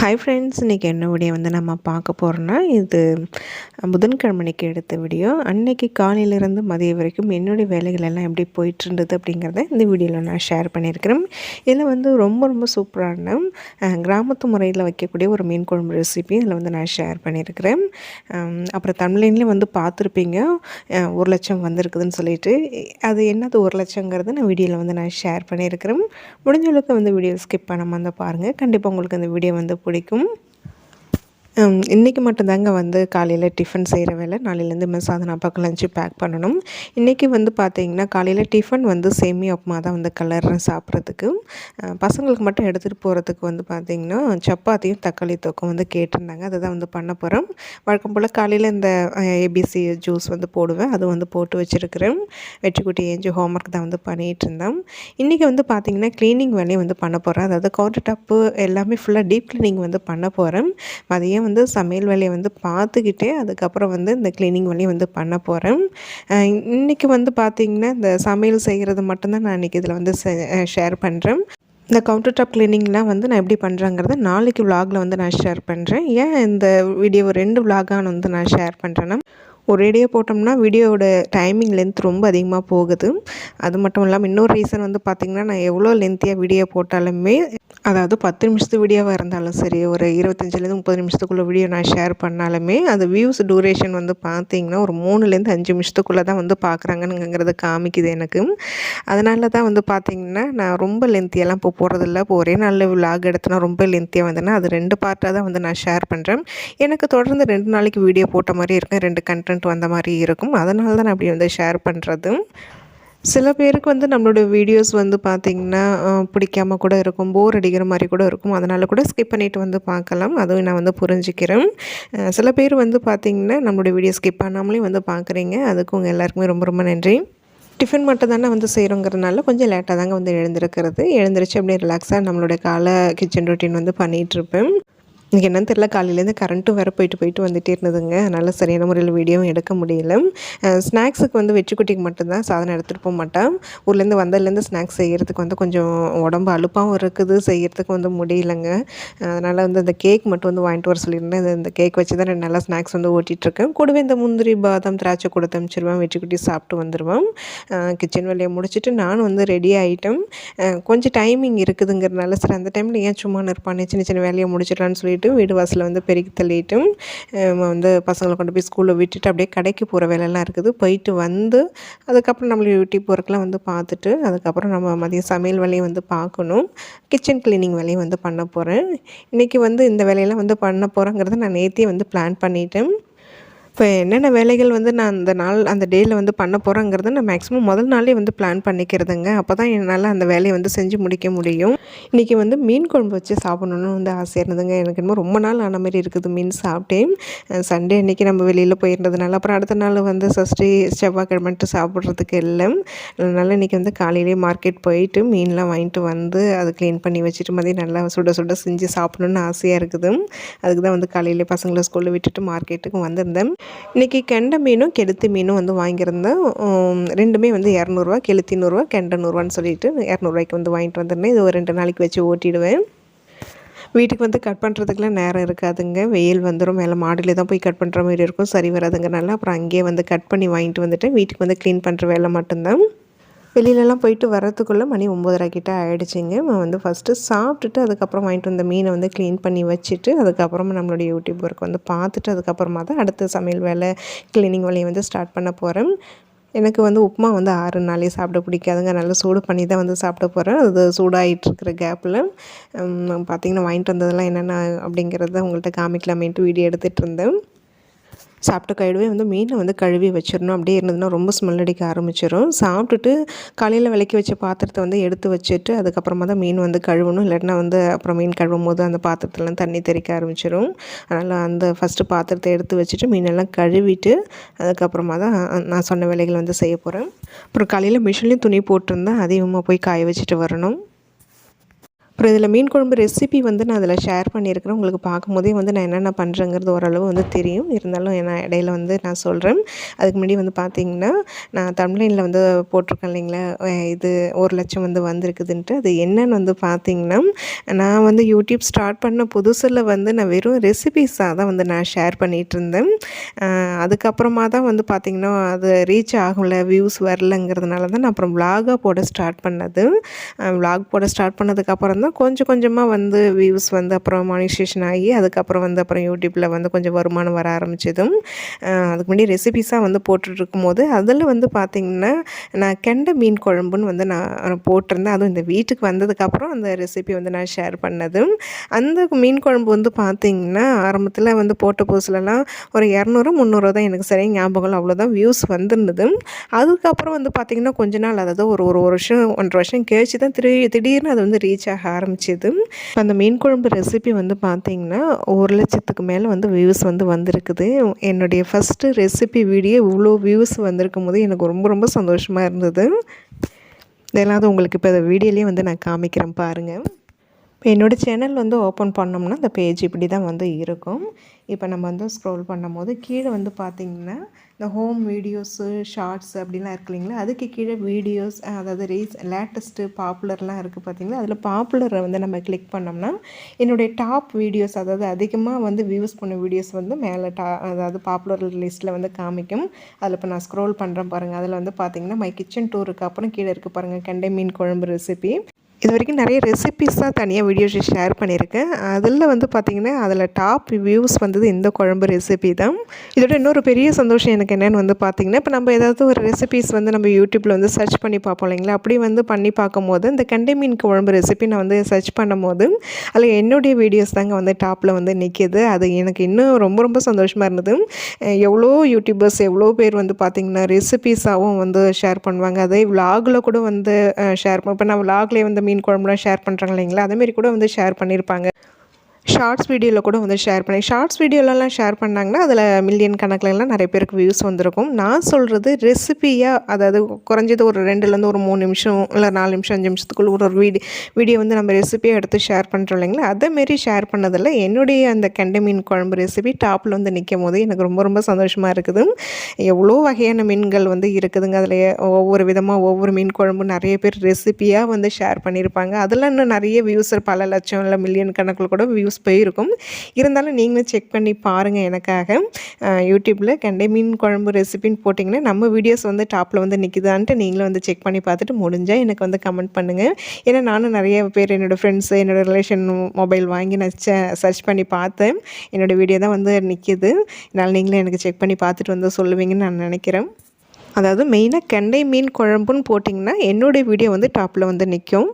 Hi friends இன்றைக்கி என்ன video வந்து நம்ம பார்க்க போகிறோன்னா இது புதன்கிழமைக்கு எடுத்த வீடியோ அன்னைக்கு காலையிலேருந்து மதியம் வரைக்கும் என்னுடைய வேலைகள் எல்லாம் எப்படி போயிட்டு இருந்தது அப்படிங்கிறத இந்த வீடியோவில் நான் ஷேர் பண்ணியிருக்கிறேன். இதில் வந்து ரொம்ப ரொம்ப சூப்பரான கிராமத்து முறையில் வைக்கக்கூடிய ஒரு மீன் குழம்பு ரெசிபி இதில் வந்து நான் ஷேர் பண்ணியிருக்கிறேன். அப்புறம் தமிழ்லேயும் வந்து பார்த்துருப்பீங்க ஒரு லட்சம் வந்திருக்குதுன்னு சொல்லிட்டு. அது என்னது ஒரு லட்சங்கிறது நான் வீடியோவில் வந்து நான் ஷேர் பண்ணியிருக்கிறேன். முடிஞ்ச அளவுக்கு வந்து வீடியோ ஸ்கிப் பண்ணாமல் வந்து பாருங்கள் கண்டிப்பாக உங்களுக்கு அந்த வீடியோ வந்து பிடிக்கும். இன்றைக்கி மட்டும்தாங்க வந்து காலையில் டிஃபன் செய்கிற வேலை. நாளையிலேருந்து மிஸ் சாதனா அப்பாவுக்கு லஞ்சு பேக் பண்ணணும். இன்றைக்கி வந்து பார்த்தீங்கன்னா காலையில் டிஃபன் வந்து சேமி உப்புமா தான் வந்து கலர்றேன் சாப்பிட்றதுக்கு. பசங்களுக்கு மட்டும் எடுத்துகிட்டு போகிறதுக்கு வந்து பார்த்திங்கன்னா சப்பாத்தியும் தக்காளி தொக்கும் வந்து கேட்டிருந்தாங்க. அதை தான் வந்து பண்ண போகிறோம் வழக்கம் போல் காலையில் இந்த ஏபிசி ஜூஸ் வந்து போடுவேன். அது வந்து போட்டு வச்சுருக்கிறேன். வெற்றிக்குட்டி ஏஞ்சி ஹோம்ஒர்க் தான் வந்து பண்ணிகிட்டு இருந்தோம் இன்றைக்கி வந்து பார்த்திங்கன்னா க்ளீனிங் வேலையை வந்து பண்ண போகிறேன் அதாவது கவுண்டர் டாப்பு எல்லாமே ஃபுல்லாக டீப் க்ளீனிங் வந்து பண்ண போகிறேன் மதியம் வந்து சமையல் வேலையை வந்து பார்த்துக்கிட்டே அதுக்கப்புறம் வந்து இந்த க்ளீனிங் வேலையை வந்து பண்ண போகிறேன் இன்றைக்கி வந்து பார்த்திங்கன்னா இந்த சமையல் செய்கிறது மட்டும்தான் நான் இன்றைக்கி இதில் வந்து ஷேர் பண்ணுறேன் இந்த கவுண்டர் டாப் கிளீனிங்லாம் வந்து நான் எப்படி பண்ணுறேங்கிறத நாளைக்கு விலாகில் வந்து நான் ஷேர் பண்ணுறேன் ஏன் இந்த வீடியோ ரெண்டு விலாகான வந்து நான் ஷேர் பண்ணுறேன்னா ஒரேடியாக போட்டோம்னா வீடியோவோட டைமிங் லென்த் ரொம்ப அதிகமாக போகுது. அது மட்டும் இல்லாமல் இன்னொரு ரீசன் வந்து பார்த்திங்கன்னா நான் எவ்வளோ லென்த்தியாக வீடியோ போட்டாலுமே அதாவது பத்து நிமிஷத்து வீடியோவாக இருந்தாலும் சரி ஒரு இருபத்தஞ்சிலேருந்து முப்பது நிமிஷத்துக்குள்ளே வீடியோ நான் ஷேர் பண்ணாலுமே அது வியூஸ் டூரேஷன் வந்து பார்த்தீங்கன்னா ஒரு மூணுலேருந்து அஞ்சு நிமிஷத்துக்குள்ளே தான் வந்து பார்க்குறாங்கங்கிறத காமிக்குது எனக்கு. அதனால தான் வந்து பார்த்திங்கன்னா நான் ரொம்ப லென்த்தியெல்லாம் இப்போ போகிறதில்ல இப்போ ஒரே நாளில் விலாக் எடுத்தனா ரொம்ப லென்த்தியாக வந்தேன்னா அது ரெண்டு பார்ட்டாக தான் வந்து நான் ஷேர் பண்ணுறேன் எனக்கு தொடர்ந்து ரெண்டு நாளைக்கு வீடியோ போட்ட மாதிரி இருக்கும் ரெண்டு கண்டென்ட் வந்த மாதிரி இருக்கும். அதனால தான் நான் அப்படி வந்து ஷேர் பண்ணுறது சில பேருக்கு வந்து நம்மளோட வீடியோஸ் வந்து பார்த்திங்கன்னா பிடிக்காம கூட இருக்கும் போர் அடிக்கிற மாதிரி கூட இருக்கும். அதனால் கூட ஸ்கிப் பண்ணிட்டு வந்து பார்க்கலாம். அதுவும் நான் வந்து புரிஞ்சுக்கிறேன். சில பேர் வந்து பார்த்திங்கன்னா நம்மளோட வீடியோ ஸ்கிப் பண்ணாமலே வந்து பார்க்குறீங்க அதுக்கு உங்கள் எல்லாருக்குமே ரொம்ப ரொம்ப நன்றி. டிஃபன் மட்டும் தானே வந்து செய்கிறோங்கிறதுனால கொஞ்சம் லேட்டாக தாங்க வந்து எழுந்திருக்கிறது. எழுந்திரிச்சு அப்படியே ரிலாக்ஸாக நம்மளுடைய காலை கிச்சன் ரொட்டீன் வந்து பண்ணிகிட்ருப்பேன் இன்றைக்கி என்னன்னு தெரில காலையிலேருந்து கரண்ட்டும் வேறு போயிட்டு போயிட்டு வந்துட்டே இருந்ததுங்க. அதனால் சரியான முறையில் வீடியோவும் எடுக்க முடியல. ஸ்நாக்ஸுக்கு வந்து வெற்றிக்குட்டிக்கு மட்டும்தான் சாதனம் எடுத்துகிட்டு போக மாட்டேன். ஊர்லேருந்து வந்ததுலேருந்து ஸ்நாக்ஸ் செய்கிறதுக்கு வந்து கொஞ்சம் உடம்பு அலுப்பாகவும் இருக்குது செய்கிறதுக்கு வந்து முடியலங்க. அதனால் வந்து அந்த கேக் மட்டும் வந்து வாங்கிட்டு வர சொல்லியிருந்தேன். இந்த கேக் வச்சு தான் ரெண்டு நல்லா ஸ்நாக்ஸ் வந்து ஓட்டிகிட்ருக்கேன் கூடவே இந்த முந்திரி பாதாம் திராட்சை கொடுத்து அனுப்பிச்சிருவேன் குட்டி சாப்பிட்டு வந்துடுவேன் கிச்சன் வேலையை முடிச்சுட்டு நானும் வந்து ரெடி ஆகிட்டேன் கொஞ்சம் டைமிங் இருக்குதுங்கிறனால சரி அந்த டைமில் ஏன் சும்மா நிற்பானே? சின்ன சின்ன வேலையை முடிச்சிடலான்னு சொல்லிட்டு வீடு வாசலில் வந்து பெருக்கி தள்ளிட்டு வந்து பசங்களை கொண்டு போய் ஸ்கூலில் விட்டுட்டு அப்படியே கடைக்கு போகிற வேலையெல்லாம் இருக்குது. போயிட்டு வந்து அதுக்கப்புறம் நம்மளுடைய யூடியூப் ஒர்க்கெலாம் வந்து பார்த்துட்டு அதுக்கப்புறம் நம்ம மதியம் சமையல் வேலையை வந்து பார்க்கணும். கிச்சன் க்ளீனிங் வேலையை வந்து பண்ண போகிறேன் இன்றைக்கி வந்து இந்த வேலையெல்லாம் வந்து பண்ண போகிறேங்கிறத நான் நேற்றே வந்து பிளான் பண்ணிட்டேன். இப்போ என்னென்ன வேலைகள் வந்து நான் அந்த நாள் அந்த டேயில் வந்து பண்ண போகிறேங்கிறத நான் மேக்ஸிமம் முதல் நாளே வந்து பிளான் பண்ணிக்கிறதுங்க. அப்போ தான் என்னால் அந்த வேலையை வந்து செஞ்சு முடிக்க முடியும். இன்றைக்கி வந்து மீன் குழம்பு வச்சு சாப்பிடணுன்னு வந்து ஆசையாக இருந்ததுங்க. எனக்கு என்னமோ ரொம்ப நாள் ஆன மாதிரி இருக்குது மீன் சாப்பிட்டேன். சண்டே அன்றைக்கி நம்ம வெளியில் போயிருந்ததுனால அப்புறம் அடுத்த நாள் வந்து சஷ்டி செவ்வாய்க்கிழமைட்டு சாப்பிட்றதுக்கு இல்லை. அதனால் இன்றைக்கி வந்து காலையிலேயே மார்க்கெட் போயிட்டு மீன்லாம் வாங்கிட்டு வந்து அது க்ளீன் பண்ணி வச்சுட்டு மதியம் நல்லா சுட சுட செஞ்சு சாப்பிடணுன்னு ஆசையாக இருக்குது. அதுக்கு தான் வந்து காலையிலே பசங்களை ஸ்கூலில் விட்டுட்டு மார்க்கெட்டுக்கு வந்திருந்தேன். இன்றைக்கி கெண்டை மீனும் கெளுத்தி மீனும் வந்து வாங்கியிருந்தேன். ரெண்டுமே வந்து இரநூறுவா கெளுத்தி நூறுரூவா கெண்டை நூறுரூவான்னு சொல்லிட்டு இரநூறுவாய்க்கு வந்து வாங்கிட்டு வந்துருந்தேன். இது ஒரு ரெண்டு நாளைக்கு வச்சு ஓட்டிடுவேன். வீட்டுக்கு வந்து கட் பண்ணுறதுக்குலாம் நேரம் இருக்காதுங்க. வெயில் வந்துடும் மேலே மாடியில் தான் போய் கட் பண்ணுற மாதிரி இருக்கும். சரி வராதுங்கனால அப்புறம் அங்கேயே வந்து கட் பண்ணி வாங்கிட்டு வந்துட்டேன். வீட்டுக்கு வந்து க்ளீன் பண்ணுற வேலை மட்டும்தான். வெளியிலலாம் போயிட்டு வரத்துக்குள்ளே மணி ஒம்பதரை கிட்ட ஆகிடுச்சிங்க நம்ம வந்து ஃபஸ்ட்டு சாப்பிட்டுட்டு அதுக்கப்புறம் வாங்கிட்டு வந்த மீனை வந்து க்ளீன் பண்ணி வச்சுட்டு அதுக்கப்புறமா நம்மளுடைய யூடியூப் ஒர்க் வந்து பார்த்துட்டு அதுக்கப்புறமா தான் அடுத்த சமையல் வேலை க்ளீனிங் வேலையை வந்து ஸ்டார்ட் பண்ண போகிறேன் எனக்கு வந்து உப்புமா வந்து ஆறு நாளே சாப்பிட பிடிக்காதுங்க. நல்லா சூடு பண்ணி தான் வந்து சாப்பிட போகிறேன் அது சூடாகிட்டு இருக்கிற கேப்பில் பார்த்தீங்கன்னா வாங்கிட்டு வந்ததெல்லாம் என்னென்ன அப்படிங்கிறத உங்கள்கிட்ட காமிக்கலாமேன்ட்டு வீடியோ எடுத்துகிட்டு இருந்தேன். சாப்பிட்ட கையிடவே வந்து மீனை வந்து கழுவி வச்சிடணும். அப்படியே இருந்ததுன்னா ரொம்ப ஸ்மெல் அடிக்க ஆரம்பிச்சிடும் சாப்பிட்டுட்டு காலையில் விளக்கி வச்ச பாத்திரத்தை வந்து எடுத்து வச்சுட்டு அதுக்கப்புறமா தான் மீன் வந்து கழுவணும். இல்லைன்னா வந்து அப்புறம் மீன் கழுவும் போது அந்த பாத்திரத்துலாம் தண்ணி தெறிக்க ஆரம்பிச்சிடும் அதனால் அந்த ஃபஸ்ட்டு பாத்திரத்தை எடுத்து வச்சுட்டு மீனெல்லாம் கழுவிட்டு அதுக்கப்புறமா தான் நான் சொன்ன வேலைகள் வந்து செய்ய போகிறேன் அப்புறம் காலையில் மிஷின்லேயும் துணி போட்டிருந்தேன். அதிகமாக போய் காய வச்சுட்டு வரணும். அப்புறம் இதில் மீன் குழம்பு ரெசிபி வந்து நான் அதில் ஷேர் பண்ணியிருக்கிறேன். உங்களுக்கு பார்க்கும்போதே வந்து நான் என்னென்ன பண்ணுறேங்கிறது ஓரளவு வந்து தெரியும். இருந்தாலும் நான் இடையில வந்து நான் சொல்கிறேன் அதுக்கு முன்னாடி வந்து பார்த்திங்கன்னா நான் தமிழ்லைனில் வந்து போட்டிருக்கேன் இல்லைங்களா? இது ஒரு லட்சம் வந்து வந்திருக்குதுன்ட்டு. அது என்னன்னு வந்து பார்த்திங்கன்னா நான் வந்து யூடியூப் ஸ்டார்ட் பண்ண புதுசில் வந்து நான் வெறும் ரெசிபிஸாக தான் வந்து நான் ஷேர் பண்ணிகிட்டு இருந்தேன். அதுக்கப்புறமா தான் வந்து பார்த்திங்கன்னா அது ரீச் ஆகல வியூஸ் வரலங்கிறதுனால தான் நான் அப்புறம் vlog-ஆ போட ஸ்டார்ட் பண்ணது. விலாக் போட ஸ்டார்ட் பண்ணதுக்கப்புறம் தான் கொஞ்சம் கொஞ்சமாக வந்து வியூஸ் வந்து அப்புறம் மானிசேஷன் ஆகி அதுக்கப்புறம் வந்து அப்புறம் யூடியூப்பில் வந்து கொஞ்சம் வருமானம் வர ஆரம்பித்ததும் அதுக்கு முன்னாடி ரெசிபிஸாக வந்து போட்டுட்ருக்கும் போது அதில் வந்து பார்த்திங்கன்னா நான் கெண்டை மீன் குழம்புன்னு வந்து நான் போட்டிருந்தேன். அதுவும் இந்த வீட்டுக்கு வந்ததுக்கப்புறம் அந்த ரெசிபி வந்து நான் ஷேர் பண்ணதும் அந்த மீன் குழம்பு வந்து பார்த்திங்கன்னா ஆரம்பத்தில் வந்து போட்ட புதுசுலலாம் ஒரு இரநூறு முந்நூறு தான் எனக்கு சரியாக ஞாபகம் அவ்வளோதான் வியூஸ் வந்திருந்தது அதுக்கப்புறம் வந்து பார்த்திங்கன்னா கொஞ்ச நாள் அதாவது ஒரு ஒரு வருஷம் ஒன்றரை வருஷம் கழிச்சு தான் திரு திடீர்னு அது வந்து ரீச் ஆக ஆரம்பிச்சது அந்த மீன் குழம்பு ரெசிபி வந்து பார்த்திங்கன்னா ஒரு லட்சத்துக்கு மேலே வந்து வியூஸ் வந்து வந்திருக்குது. என்னுடைய ஃபஸ்ட்டு ரெசிபி வீடியோ இவ்வளோ வியூஸ் வந்திருக்கும் போது எனக்கு ரொம்ப ரொம்ப சந்தோஷமாக இருந்தது. இதெல்லாம் அது உங்களுக்கு இப்போ வீடியோலேயே வந்து நான் காமிக்கிறேன் பாருங்கள் இப்போ என்னோடய சேனல் வந்து ஓப்பன் பண்ணோம்னா அந்த பேஜ் இப்படி தான் வந்து இருக்கும். இப்போ நம்ம வந்து ஸ்க்ரோல் பண்ணும்போது கீழே வந்து பார்த்திங்கன்னா இந்த ஹோம் வீடியோஸு ஷார்ட்ஸ் அப்படிலாம் இருக்கு இல்லைங்களா? அதுக்கு கீழே வீடியோஸ் அதாவது ரீஸ் லேட்டஸ்ட்டு பாப்புலர்லாம் இருக்குது பார்த்தீங்களா? அதில் பாப்புலரை வந்து நம்ம கிளிக் பண்ணோம்னா என்னுடைய டாப் வீடியோஸ் அதாவது அதிகமாக வந்து வியூஸ் பண்ண வீடியோஸ் வந்து மேலே டா அதாவது பாப்புலர் லிஸ்ட்டில் வந்து காமிக்கும். அதில் இப்போ நான் ஸ்க்ரோல் பண்ணுறேன் பாருங்கள் அதில் வந்து பார்த்தீங்கன்னா மை கிச்சன் டூருக்கு அப்புறம் கீழே இருக்குது பாருங்கள் கெண்டை மீன் குழம்பு ரெசிபி இது வரைக்கும் நிறைய ரெசிபிஸ் தான் தனியாக வீடியோஸ் ஷேர் பண்ணியிருக்கேன். அதில் வந்து பார்த்திங்கன்னா அதில் டாப் வியூஸ் வந்தது இந்த குழம்பு ரெசிபி தான். இதோட இன்னொரு பெரிய சந்தோஷம் எனக்கு என்னென்னு வந்து பார்த்திங்கன்னா இப்போ நம்ம ஏதாவது ஒரு ரெசிபிஸ் வந்து நம்ம யூடியூப்பில் வந்து சர்ச் பண்ணி பார்ப்போம் இல்லைங்களா? அப்படி வந்து பண்ணி பார்க்கும்போது இந்த கெண்டை மீன் குழம்பு ரெசிபி நான் வந்து சர்ச் பண்ணும்போது அதில் என்னுடைய வீடியோஸ் தாங்க வந்து டாப்பில் வந்து நிற்கிது அது எனக்கு இன்னும் ரொம்ப ரொம்ப சந்தோஷமாக இருந்தது. எவ்வளோ யூடியூபர்ஸ் எவ்வளோ பேர் வந்து பார்த்திங்கன்னா ரெசிபிஸாகவும் வந்து ஷேர் பண்ணுவாங்க. அதே விலாகில் கூட வந்து ஷேர் பண்ண இப்போ நான் விலாக்லேயே வந்து மீன் குழம்புலாம் ஷேர் பண்ணுறாங்க இல்லைங்களா? அதேமாரி கூட வந்து ஷேர் பண்ணியிருப்பாங்க ஷார்ட்ஸ் வீடியோவில் கூட வந்து ஷேர் பண்ணேன் ஷார்ட்ஸ் வீடியோலலாம் ஷேர் பண்ணாங்கன்னா அதில் மில்லியன் கணக்கிலலாம் நிறைய பேருக்கு வியூஸ் வந்திருக்கும். நான் சொல்கிறது ரெசிபியாக அதாவது குறைஞ்சது ஒரு ரெண்டுலேருந்து ஒரு மூணு நிமிஷம் இல்லை நாலு நிமிஷம் அஞ்சு நிமிஷத்துக்குள்ள ஒரு ஒரு வீடியோ வீடியோ வந்து நம்ம ரெசிபியாக எடுத்து ஷேர் பண்ணுறோம் இல்லைங்களா? அதேமாரி ஷேர் பண்ணதில் என்னுடைய அந்த கெண்டை மீன் குழம்பு ரெசிபி டாப்பில் வந்து நிற்கும் போது எனக்கு ரொம்ப ரொம்ப சந்தோஷமாக இருக்குது. எவ்வளோ வகையான மீன்கள் வந்து இருக்குதுங்க அதில் ஒவ்வொரு விதமாக ஒவ்வொரு மீன் குழம்பு நிறைய பேர் ரெசிபியாக வந்து ஷேர் பண்ணியிருப்பாங்க. அதில் இன்னும் நிறைய வியூஸ் பல லட்சம் இல்லை மில்லியன் கணக்கில் கூட வியூஸ் போயிருக்கும். இருந்தாலும் நீங்களும் செக் பண்ணி பாருங்கள் எனக்காக. யூடியூப்பில் கெண்டை மீன் குழம்பு ரெசிபின்னு போட்டிங்கன்னா நம்ம வீடியோஸ் வந்து டாப்பில் வந்து நிற்குதான்ட்டு நீங்களும் வந்து செக் பண்ணி பார்த்துட்டு முடிஞ்சால் எனக்கு வந்து கமெண்ட் பண்ணுங்கள் ஏன்னா நானும் நிறைய பேர் என்னோடய ஃப்ரெண்ட்ஸு என்னோடய ரிலேஷன் மொபைல் வாங்கி நான் சர்ச் பண்ணி பார்த்தேன். என்னோடய வீடியோ தான் வந்து நிற்கிது அதனால் நீங்களும் எனக்கு செக் பண்ணி பார்த்துட்டு வந்து சொல்லுவீங்கன்னு நான் நினைக்கிறேன். அதாவது மெயினாக கெண்டை மீன் குழம்புன்னு போட்டிங்கன்னா என்னுடைய வீடியோ வந்து டாப்பில் வந்து நிற்கும்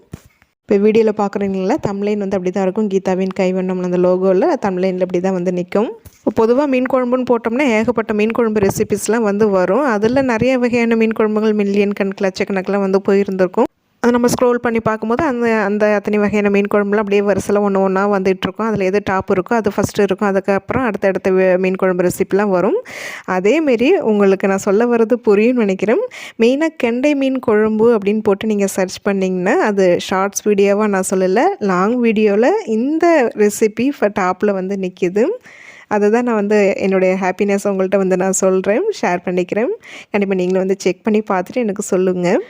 இப்போ வீடியோவில் பார்க்குறீங்களா தமிழ்லைன் வந்து அப்படி தான் இருக்கும். கீதாவின் கைவண்ணம் அந்த லோகோவில் தமிழ்லைனில் அப்படி தான் வந்து நிற்கும் இப்போ பொதுவாக மீன் குழம்புன்னு போட்டோம்னா ஏகப்பட்ட மீன் குழம்பு ரெசிபிஸ்லாம் வந்து வரும். அதில் நிறைய வகையான மீன் குழம்புகள் மில்லியன் கணக்கில் லட்சக்கணக்கில் வந்து போயிருந்திருக்கும். அது நம்ம ஸ்க்ரோல் பண்ணி பார்க்கும்போது அந்த அந்த அத்தனை வகையான மீன் குழம்புலாம் அப்படியே வரிசையில் ஒன்று ஒன்றா வந்துட்டுருக்கும் அதில் எது டாப் இருக்கோ அது ஃபஸ்ட்டு இருக்கும். அதுக்கப்புறம் அடுத்தடுத்த மீன் குழம்பு ரெசிப்பிலாம் வரும். அதேமாரி உங்களுக்கு நான் சொல்ல வர்றது புரியும்னு நினைக்கிறேன். மெயினாக கெண்டை மீன் குழம்பு அப்படின்னு போட்டு நீங்கள் சர்ச் பண்ணிங்கன்னா அது ஷார்ட்ஸ் வீடியோவாக நான் சொல்லலை லாங் வீடியோவில் இந்த ரெசிபி டாப்பில் வந்து நிற்கிது அதுதான் நான் வந்து என்னுடைய ஹாப்பினஸ் உங்கள்கிட்ட வந்து நான் சொல்கிறேன் ஷேர் பண்ணிக்கிறேன். கண்டிப்பாக நீங்களும் வந்து செக் பண்ணி பார்த்துட்டு எனக்கு சொல்லுங்கள்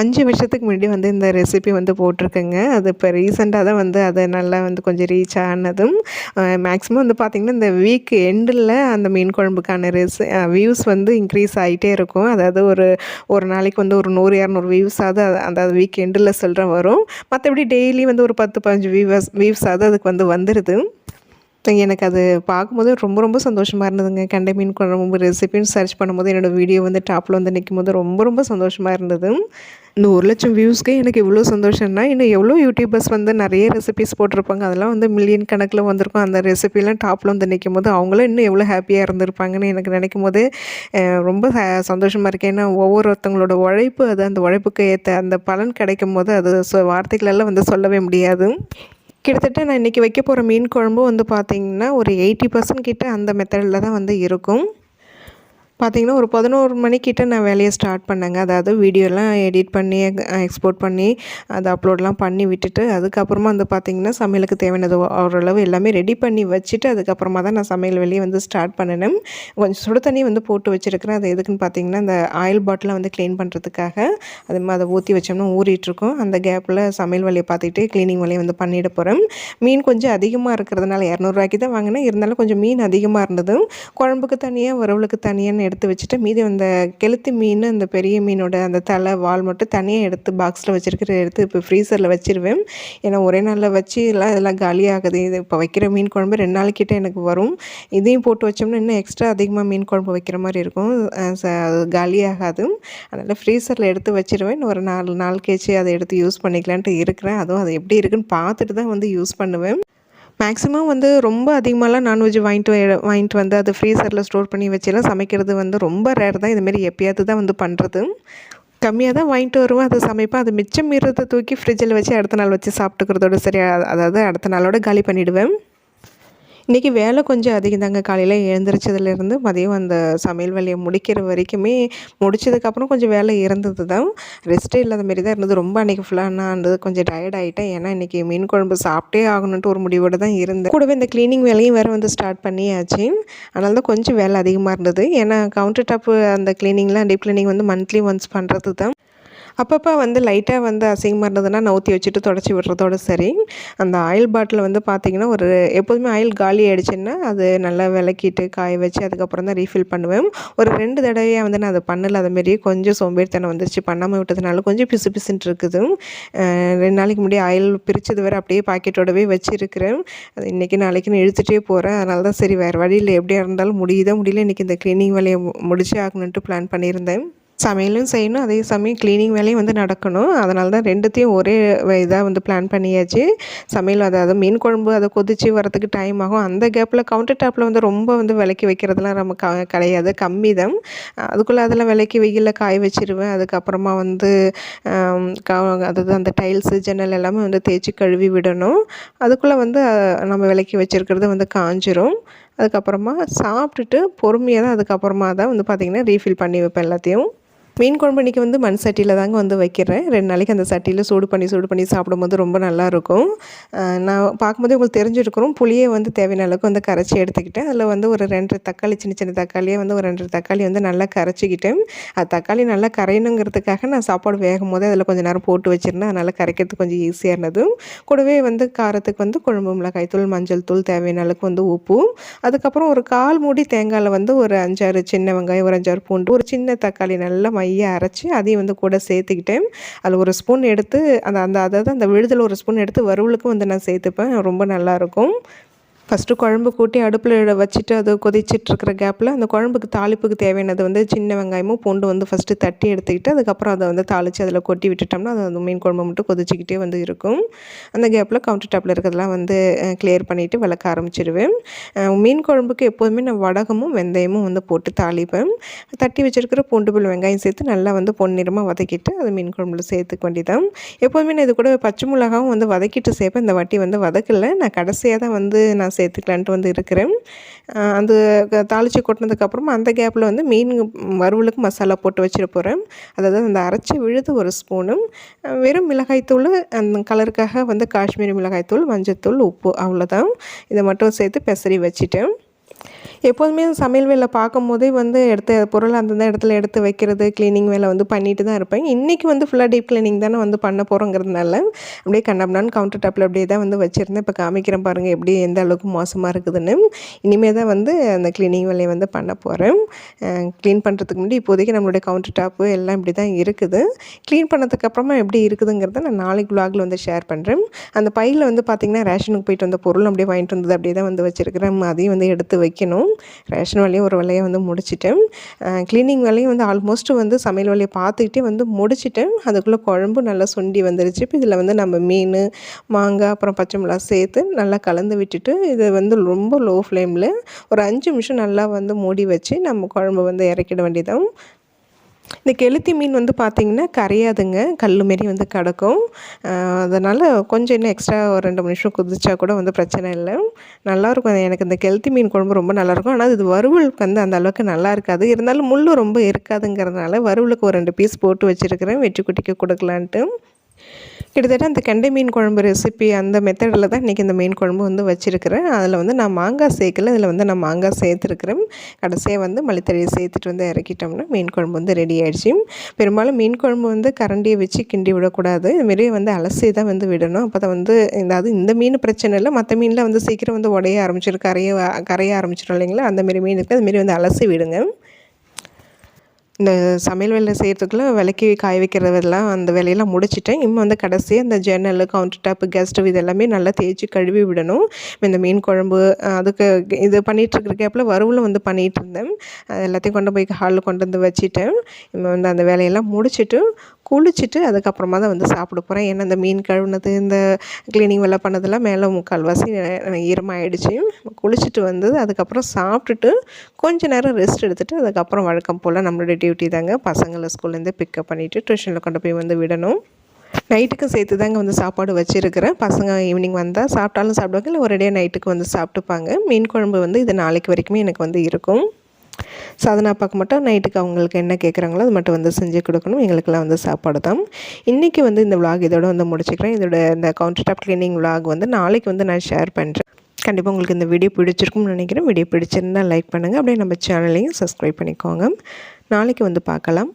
அஞ்சு வருஷத்துக்கு முன்னாடி வந்து இந்த ரெசிபி வந்து போட்டிருக்கேங்க. அது இப்போ ரீசெண்டாக தான் வந்து அது நல்லா வந்து கொஞ்சம் ரீச் ஆனதும் மேக்ஸிமம் வந்து பார்த்திங்கன்னா இந்த வீக் எண்டில் அந்த மீன் குழம்புக்கான ரெசி வியூஸ் வந்து இன்க்ரீஸ் ஆகிட்டே இருக்கும். அதாவது ஒரு ஒரு நாளைக்கு வந்து ஒரு நூறு இரநூறு வியூஸாவது அந்த வீக் எண்டில் சொல்கிற வரும். மற்றபடி டெய்லி வந்து ஒரு பத்து பதினஞ்சு வியூவர்ஸ் வியூஸாவது அதுக்கு வந்து வந்துடுது எனக்கு அது பார்க்கும்போது ரொம்ப ரொம்ப சந்தோஷமாக இருந்ததுங்க. கண்டை மீன் குழம்பு ரெசிபின்னு சர்ச் பண்ணும்போது என்னோடய வீடியோ வந்து டாப்பில் வந்து நிற்கும் போது ரொம்ப ரொம்ப சந்தோஷமாக இருந்தது. இந்த ஒரு லட்சம் வியூஸ்க்கு எனக்கு இவ்வளோ சந்தோஷம்னா இன்னும் எவ்வளோ யூடியூபர்ஸ் வந்து நிறைய ரெசிபிஸ் போட்டிருப்பாங்க. அதெல்லாம் வந்து மில்லியன் கணக்கில் வந்திருக்கும். அந்த ரெசிபிலாம் டாப்பில் வந்து நிற்கும் போது அவங்களும் இன்னும் எவ்வளோ ஹாப்பியாக இருந்திருப்பாங்கன்னு எனக்கு நினைக்கும் போது ரொம்ப சந்தோஷமாக இருக்கேன் ஏன்னா ஒவ்வொருத்தவங்களோட உழைப்பு அது அந்த உழைப்புக்கு ஏற்ற அந்த பலன் கிடைக்கும் போது அது வார்த்தைகளெல்லாம் வந்து சொல்லவே முடியாது. கிட்டத்தட்ட நான் இன்றைக்கி வைக்க போகிற மீன் குழம்பு வந்து பார்த்திங்கன்னா ஒரு எயிட்டி பர்சன்ட் கிட்ட அந்த மெத்தடில் தான் வந்து இருக்கும். பார்த்திங்கன்னா ஒரு பதினோரு மணிக்கிட்ட நான் வேலையை ஸ்டார்ட் பண்ணேங்க. அதாவது வீடியோலாம் எடிட் பண்ணி எக்ஸ்போர்ட் பண்ணி அதை அப்லோட்லாம் பண்ணி விட்டுட்டு அதுக்கப்புறமா வந்து பார்த்திங்கன்னா சமையலுக்கு தேவையானது ஓரளவு எல்லாமே ரெடி பண்ணி வச்சுட்டு அதுக்கப்புறமா தான் நான் சமையல் வெளியே வந்து ஸ்டார்ட் பண்ணினேன். கொஞ்சம் சுடு தண்ணி வந்து போட்டு வச்சுருக்கிறேன். அது எதுக்குன்னு பார்த்தீங்கன்னா அந்த ஆயில் பாட்டிலை வந்து க்ளீன் பண்ணுறதுக்காக அது அதை ஊற்றி வச்சோம்னா ஊறிட்டுருக்கோம் அந்த கேப்பில் சமையல் வேலையை பார்த்துக்கிட்டு க்ளீனிங் வேலையை வந்து பண்ணிட போகிறேன் மீன் கொஞ்சம் அதிகமாக இருக்கிறதுனால இரநூறுவாய்க்கு தான் வாங்கினேன். இருந்தாலும் கொஞ்சம் மீன் அதிகமாக இருந்ததும் குழம்புக்கு தனியாக உறவுகளுக்கு தனியாக எடுத்து வச்சுட்டு மீதி அந்த கெளுத்தி மீன் அந்த பெரிய மீனோட அந்த தலை வால் மட்டும் தனியாக எடுத்து பாக்ஸில் வச்சுருக்கிற எடுத்து இப்போ ஃப்ரீசரில் வச்சுருவேன். ஏன்னா ஒரே நாளில் வச்சு எல்லாம் இதெல்லாம் காலியாகுது இது இப்போ வைக்கிற மீன் குழம்பு ரெண்டு நாளைக்கிட்ட எனக்கு வரும். இதையும் போட்டு வச்சோம்னா இன்னும் எக்ஸ்ட்ரா அதிகமாக மீன் குழம்பு வைக்கிற மாதிரி இருக்கும். அது காலியாகாது அதனால் ஃப்ரீசரில் எடுத்து வச்சுருவேன். ஒரு நாலு நாள் கேச்சு அதை எடுத்து யூஸ் பண்ணிக்கலான்ட்டு இருக்கிறேன். அதுவும் அது எப்படி இருக்குன்னு பார்த்துட்டு தான் வந்து யூஸ் பண்ணுவேன். மேக்ஸிமம் வந்து ரொம்ப அதிகமாகலாம் நான்வெஜ் வாங்கிட்டு வாங்கிட்டு வந்து அது ஃப்ரீசரில் ஸ்டோர் பண்ணி வச்செல்லாம் சமைக்கிறது வந்து ரொம்ப ரேர் தான். இதுமாரி எப்பயாவது தான் வந்து பண்ணுறது கம்மியாக தான் வாங்கிட்டு வருவேன் அதை சமைப்பேன் அது மிச்சம் மீறதை தூக்கி ஃப்ரிட்ஜில் வச்சு அடுத்த நாள் வச்சு சாப்பிட்டுக்கிறதோட சரி அதாவது அடுத்த நாளோட காலி பண்ணிவிடுவேன் இன்றைக்கி வேலை கொஞ்சம் அதிகம் தாங்க காலையில் எழுந்திரிச்சதுலேருந்து மதியம் அந்த சமையல் வேலையை முடிக்கிற வரைக்குமே முடிச்சதுக்கப்புறம் கொஞ்சம் வேலை இருந்தது தான் ரெஸ்ட்டே இல்லாத மாரி தான் இருந்தது. ரொம்ப அன்றைக்கி ஃபுல்லாக நான் கொஞ்சம் டயர்ட் ஆகிட்டேன் ஏன்னா இன்றைக்கி மீன் குழம்பு சாப்பிட்டே ஆகணுன்ட்டு ஒரு முடிவோடு தான் இருந்தேன். கூடவே இந்த க்ளீனிங் வேலையும் வேறு வந்து ஸ்டார்ட் பண்ணியாச்சு. அதனால தான் கொஞ்சம் வேலை அதிகமாக இருந்தது. ஏன்னா கவுண்டர் டாப்பு அந்த க்ளீனிங்லாம் டீப் க்ளீனிங் வந்து மந்த்லி ஒன்ஸ் பண்ணுறது தான் அப்பப்போ வந்து லைட்டாக வந்து அசிங்கமாக இருந்ததுன்னா நவுத்தி வச்சுட்டு தொடச்சி விடுறதோட சரி. அந்த ஆயில் பாட்டில் வந்து பார்த்திங்கன்னா ஒரு எப்போதுமே ஆயில் காலி ஆகிடுச்சுன்னா அது நல்லா விளக்கிட்டு காய வச்சு அதுக்கப்புறம் தான் ரீஃபில் பண்ணுவேன். ஒரு ரெண்டு தடவையாக வந்து நான் அதை பண்ணலை. அதுமாரி கொஞ்சம் சோம்பேறித்தனம் வந்துருச்சு. பண்ணாமல் விட்டதுனால கொஞ்சம் பிசு பிசுன்ட்டு இருக்குது. ரெண்டு நாளைக்கு முன்னாடி ஆயில் பிரித்தது வேறு அப்படியே பாக்கெட்டோடவே வச்சுருக்கிறேன். அது இன்றைக்கி நாளைக்குன்னு இழுத்துட்டே போகிறேன் அதனால தான் சரி வேறு வழியில் எப்படியா இருந்தாலும் முடியுதா முடியல. இன்றைக்கி இந்த க்ளீனிங் வேலையை முடிச்சே ஆகணுன்ட்டு பிளான் பண்ணியிருந்தேன். சமையலும் செய்யணும் அதே சமயம் க்ளீனிங் வேலையும் வந்து நடக்கணும். அதனால தான் ரெண்டுத்தையும் ஒரே இதாக வந்து பிளான் பண்ணியாச்சு. சமையல் அதாவது மீன் குழம்பு அதை கொதித்து வரத்துக்கு டைம் ஆகும். அந்த கேப்பில் கவுண்டர் டாப்பில் வந்து ரொம்ப வந்து விலைக்கு வைக்கிறதுலாம் நம்ம க கிடையாது. கம்மி தான் அதுக்குள்ளே அதெல்லாம் விலைக்கு வெயிலில் காய வச்சிருவேன். அதுக்கப்புறமா வந்து அதாவது அந்த டைல்ஸு ஜன்னல் எல்லாமே வந்து தேய்ச்சி கழுவி விடணும். அதுக்குள்ளே வந்து நம்ம விலைக்கு வச்சுருக்கிறது வந்து காஞ்சிரும். அதுக்கப்புறமா சாப்பிட்டுட்டு பொறுமையாக தான் அதுக்கப்புறமா தான் வந்து பார்த்திங்கன்னா ரீஃபில் பண்ணி வைப்பேன் எல்லாத்தையும். மீன் குழம்பு இன்றைக்கி வந்து மண் சட்டியில் தாங்க வந்து வைக்கிறேன். ரெண்டு நாளைக்கு அந்த சட்டியில் சூடு பண்ணி சூடு பண்ணி சாப்பிடும்போது ரொம்ப நல்லாயிருக்கும். நான் பார்க்கும்போது உங்களுக்கு தெரிஞ்சிருக்கிறோம். புளியை வந்து தேவையான அளவுக்கு வந்து கரைச்சி எடுத்துக்கிட்டேன். அதில் வந்து ஒரு ரெண்டு தக்காளி சின்ன சின்ன தக்காளியே வந்து ஒரு ரெண்டு தக்காளி வந்து நல்லா கரைச்சிக்கிட்டேன். அது தக்காளி நல்லா கரையணுங்கிறதுக்காக நான் சாப்பாடு வேகும் போது அதில் கொஞ்சம் நேரம் போட்டு வச்சுருந்தேன். அதனால் கரைக்கிறதுக்கு கொஞ்சம் ஈஸியாக இருந்தது. கூடவே வந்து காரத்துக்கு வந்து குழம்பு மிளகாய் தூள் மஞ்சள் தூள் தேவையான அளவுக்கு வந்து உப்பு. அதுக்கப்புறம் ஒரு கால் மூடி தேங்காயில் வந்து ஒரு அஞ்சாறு சின்ன வெங்காயம் ஒரு அஞ்சாறு பூண்டு ஒரு சின்ன தக்காளி நல்லா மையை அரைச்சி அதையும் வந்து கூட சேர்த்துக்கிட்டேன். அதில் ஒரு ஸ்பூன் எடுத்து அந்த அந்த அதாவது அந்த விழுதில் ஒரு ஸ்பூன் எடுத்து வறுவலுக்கும் வந்து நான் சேர்த்துப்பேன். ரொம்ப நல்லாயிருக்கும் ஃபஸ்ட்டு குழம்பு கூட்டி அடுப்பில் வச்சுட்டு அது கொதிச்சிட்ருக்கிற கேப்பில் அந்த குழம்புக்கு தாளிப்புக்கு தேவையானது வந்து சின்ன வெங்காயமும் பூண்டு வந்து ஃபஸ்ட்டு தட்டி எடுத்துக்கிட்டு அதுக்கப்புறம் அதை வந்து தாளித்து அதில் கொட்டி விட்டுட்டோம்னா அது வந்து மீன் குழம்பு மட்டும் கொதிச்சிக்கிட்டே வந்து இருக்கும். அந்த கேப்பில் கவுண்டர் டாப்பில் இருக்கிறதெல்லாம் வந்து கிளியர் பண்ணிவிட்டு விளக்க ஆரம்பிச்சிடுவேன் மீன் குழம்புக்கு எப்போதுமே நான் வடகமும் வெந்தயமும் வந்து போட்டு தாளிப்பேன். தட்டி வச்சுருக்கிற பூண்டு புல் வெங்காயம் சேர்த்து நல்லா வந்து பொன்னிறமாக வதக்கிட்டு அது மீன் குழம்புல சேர்த்துக்க வேண்டியதான் எப்போதுமே நான் இது கூட பச்சை மிளகாவும் வந்து வதக்கிட்டு சேர்ப்பேன். இந்த வாட்டி வந்து வதக்கலை. நான் கடைசியாக தான் வந்து நான் சேர்த்துக்கலான்ட்டு வந்து இருக்கிறேன். அந்த தாளித்து கொட்டினதுக்கப்புறமா அந்த கேப்பில் வந்து மீன் வறுவலுக்கு மசாலா போட்டு வச்சிட போகிறேன் அதாவது அந்த அரைச்சி விழுது ஒரு ஸ்பூனும் வெறும் மிளகாய்த்தூள் அந்த கலருக்காக வந்து காஷ்மீரி மிளகாய்த்தூள் மஞ்சத்தூள் உப்பு அவ்வளோதான் இதை மட்டும் சேர்த்து பெசரி வச்சுட்டேன். எப்போதுமே சமையல் வேலை பார்க்கும்போதே வந்து எடுத்த பொருள் அந்தந்த இடத்துல எடுத்து வைக்கிறது க்ளீனிங் வேலை வந்து பண்ணிட்டு தான் இருப்பேன். இன்றைக்கி வந்து ஃபுல்லாக டீப் க்ளீனிங் தானே வந்து பண்ண போகிறோங்கிறதுனால அப்படியே கண்டம்னான் கவுண்டர் டாப்பில் அப்படியே தான் வந்து வச்சுருந்தேன். இப்போ காமிக்கிறேன் பாருங்கள் எப்படி எந்த அளவுக்கு மோசமாக இருக்குதுன்னு. இனிமேல் தான் வந்து அந்த க்ளீனிங் வேலையை வந்து பண்ண போகிறேன் க்ளீன் பண்ணுறதுக்கு முன்னாடி இப்போதைக்கு நம்மளுடைய கவுண்டர் டாப்பு எல்லாம் இப்படி தான் இருக்குது. க்ளீன் பண்ணதுக்கப்புறமா எப்படி இருக்குதுங்கிறத நான் நாளைக்கு விலாகில் வந்து ஷேர் பண்ணுறேன் அந்த பையில் வந்து பார்த்திங்கன்னா ரேஷனுக்கு போயிட்டு வந்த பொருள் அப்படியே வாங்கிட்டு வந்தது அப்படியே தான் வந்து வச்சுருக்கிறேன். அதையும் வந்து எடுத்து வைக்கணும். ரேஷன் வேலையும் ஒரு வேலையை வந்து முடிச்சிட்டேன். க்ளீனிங் வேலையும் வந்து ஆல்மோஸ்ட் வந்து சமையல் வேலையை பார்த்துக்கிட்டே வந்து முடிச்சிட்டேன். அதுக்குள்ளே குழம்பு நல்லா சுண்டி வந்துருச்சு. இப்போ இதில் வந்து நம்ம மீன் மாங்காய் அப்புறம் பச்சை மிளகா சேர்த்து நல்லா கலந்து விட்டுட்டு இது வந்து ரொம்ப லோ ஃப்ளேமில் ஒரு அஞ்சு நிமிஷம் நல்லா வந்து மூடி வச்சு நம்ம குழம்பு வந்து இறக்கிட வேண்டியதான் இந்த கெளுத்தி மீன் வந்து பார்த்திங்கன்னா கரையாதுங்க. கல் மாரி வந்து கிடக்கும். அதனால் கொஞ்சம் இன்னும் எக்ஸ்ட்ரா ஒரு ரெண்டு நிமிஷம் குதிச்சா கூட வந்து பிரச்சனை இல்லை. நல்லாயிருக்கும் எனக்கு இந்த கெளுத்தி மீன் குழம்பு ரொம்ப நல்லாயிருக்கும் ஆனால் இது வறுவலுக்கு வந்து அந்த அளவுக்கு நல்லா இருக்காது. இருந்தாலும் முள் ரொம்ப இருக்காதுங்கிறதுனால வறுவலுக்கு ஒரு ரெண்டு பீஸ் போட்டு வச்சுருக்கிறேன். வெற்றி குட்டிக்கு கொடுக்கலான்ட்டு. கிட்டத்தட்ட அந்த கெண்டை மீன் குழம்பு ரெசிபி அந்த மெத்தடில் தான் இன்றைக்கி இந்த மீன் குழம்பு வந்து வச்சுருக்கிறேன். அதில் வந்து நான் மாங்காய் சேர்க்கல. அதில் வந்து நான் மாங்காய் சேர்த்துருக்குறேன். கடைசியாக வந்து மளித்தறியை சேர்த்துட்டு வந்து இறக்கிட்டோம்னா மீன் குழம்பு வந்து ரெடி ஆகிடுச்சு பெரும்பாலும் மீன் குழம்பு வந்து கரண்டியை வச்சு கிண்டி விடக்கூடாது. இதுமாரி வந்து அலசி தான் வந்து விடணும். அப்போ தான் வந்து அதாவது இந்த மீன் பிரச்சனை இல்லை. மற்ற மீனில் வந்து சீக்கிரம் வந்து உடைய ஆரம்பிச்சிடும் கரைய கரைய ஆரம்பிச்சிடும் இல்லைங்களா? அந்தமாரி மீன் இருக்குது அதுமாரி வந்து அலசி விடுங்க. இந்த சமையல் வேலை செய்கிறதுக்குள்ள விளக்கி காய வைக்கிறதெல்லாம் அந்த வேலையெல்லாம் முடிச்சிட்டேன். இன்னும் வந்து கடைசியாக அந்த ஜன்னல் கவுண்டர் டாப்பு கேஸ் இது எல்லாமே நல்லா தேய்ச்சி கழுவி விடணும். இந்த மீன் குழம்பு அதுக்கு இது பண்ணிகிட்ருக்கிற கேப்பில் வறுவில் வந்து பண்ணிகிட்டு இருந்தேன். எல்லாத்தையும் கொண்டு போய் ஹாலில் கொண்டு வந்து வச்சுட்டேன். இப்போ வந்து அந்த வேலையெல்லாம் முடிச்சுட்டு குளிச்சுட்டு அதுக்கப்புறமா தான் வந்து சாப்பிட போகிறேன் ஏன்னா இந்த மீன் கழுவுனது இந்த க்ளீனிங் வேலை பண்ணதெல்லாம் மேலே முக்கால்வாசி ஈரமாகிடுச்சு குளிச்சுட்டு வந்து அதுக்கப்புறம் சாப்பிட்டுட்டு கொஞ்ச நேரம் ரெஸ்ட் எடுத்துகிட்டு அதுக்கப்புறம் வழக்கம் போல் நம்மளுடைய டியூட்டி தாங்க. பசங்களை ஸ்கூல்லேருந்து பிக்கப் பண்ணிவிட்டு டியூஷனில் கொண்டு போய் வந்து விடணும். நைட்டுக்கும் சேர்த்து தாங்க வந்து சாப்பாடு வச்சுருக்கிறேன். பசங்க ஈவினிங் வந்தால் சாப்பிட்டாலும் சாப்பிடுவாங்க இல்லை ஒரேடியாக நைட்டுக்கு வந்து சாப்பிட்டுப்பாங்க. மீன் குழம்பு வந்து இது நாளைக்கு வரைக்குமே எனக்கு வந்து இருக்கும். சாதனாப்பாக்கு பார்க்க மட்டும் நைட்டுக்கு அவங்களுக்கு என்ன கேட்குறாங்களோ அது மட்டும் வந்து செஞ்சு கொடுக்கணும். எங்களுக்கெல்லாம் வந்து சாப்பாடு தான். இன்றைக்கி வந்து இந்த விலாக் இதோட வந்து முடிச்சுக்கிறேன். இதோட இந்த கவுண்டர் டாப் க்ளீனிங் விலாக் வந்து நாளைக்கு வந்து நான் ஷேர் பண்ணுறேன் கண்டிப்பாக உங்களுக்கு இந்த வீடியோ பிடிச்சிருக்கும்னு நினைக்கிறேன். வீடியோ பிடிச்சிருந்தால் லைக் பண்ணுங்கள் அப்படியே நம்ம சேனலையும் சப்ஸ்கிரைப் பண்ணிக்கோங்க. நாளைக்கு வந்து பார்க்கலாம்.